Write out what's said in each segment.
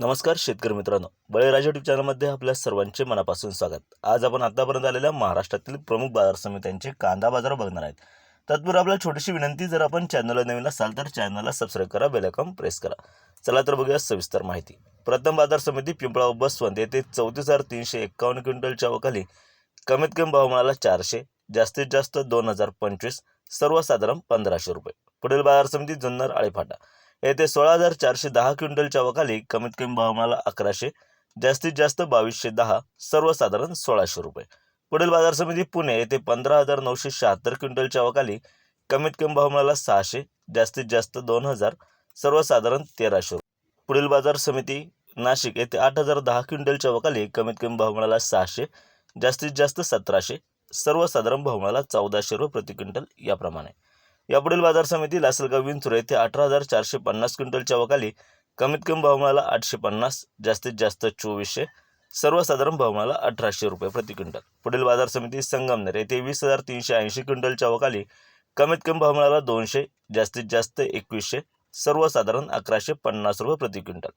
नमस्कार शेतकरी मित्रांनो. बळीराजा यूट्यूब चॅनलमध्ये आपल्या सर्वांचे मनापासून स्वागत. आज आपण आतापर्यंत आलेल्या महाराष्ट्रातील प्रमुख बाजार समित्यांचे कांदा बाजार बघणार आहेत. तत्पूर्वी आपल्याला छोटीशी विनंती जर आपण चॅनलला नवीन असाल तर चॅनलला सबस्क्राईब करा बेलकॉम प्रेस करा. चला तर बघूया सविस्तर माहिती. प्रथम बाजार समिती पिंपळा बसवंत येथे चौतीस हजार तीनशे एक्कावन्न क्विंटलच्या वखाली कमीत कमी भाव मिळाला चारशे जास्तीत जास्त दोन हजार पंचवीस सर्वसाधारण पंधराशे रुपये. पुढील बाजार समिती जुन्नर आळेफाटा. येथे सोळा हजार चारशे दहा क्विंटलच्या वखाली कमीत कमी भाव अकराशे जास्तीत जास्त बावीसशे दहा सर्वसाधारण सोळाशे रुपये. पुढील बाजार समिती पुणे येथे पंधरा हजार नऊशे शहात्तर क्विंटलच्या वखाली कमीत कमी भाव सहाशे जास्तीत जास्त दोन हजार सर्वसाधारण तेराशे रुपये. पुढील बाजार समिती नाशिक येथे आठ हजार दहा क्विंटलच्या वखाली कमीत कमी भाव मिळाला सहाशे जास्तीत जास्त सतराशे सर्वसाधारण भाव मिळाला चौदाशे रुपये प्रति क्विंटल याप्रमाणे. यापुढील बाजार समिती लासलगाव विंचुर येथे अठरा हजार चारशे पन्नास क्विंटलच्या वकाली कमीत कमी भाव मिळाला आठशे पन्नास जास्तीत जास्त चोवीसशे सर्वसाधारण भाव मिळाला अठराशे रुपये प्रति क्विंटल. पुढील बाजार समिती संगमनेर येथे वीस हजार तीनशे ऐंशी क्विंटलच्या वकाली कमीत कमी भाव मिळाला दोनशे जास्तीत जास्त एकवीसशे सर्वसाधारण अकराशे पन्नास रुपये प्रति क्विंटल.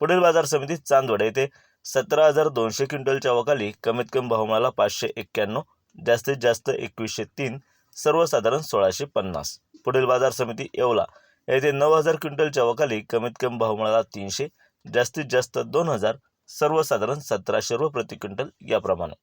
पुढील बाजार समिती चांदवड येथे सतरा हजार दोनशे क्विंटलच्या वकाली कमीत कमी भाव मिळाला पाचशे एक्क्याण्णव जास्तीत जास्त एकवीसशे तीन सर्वसाधारण सोळाशे पन्नास. पुढील बाजार समिती येवला. येथे नऊ हजार क्विंटलच्या वखाली कमीत कमी भाव मिळाला तीनशे जास्तीत जास्त दोन हजार सर्वसाधारण सतराशे रुपये प्रति क्विंटल याप्रमाणे.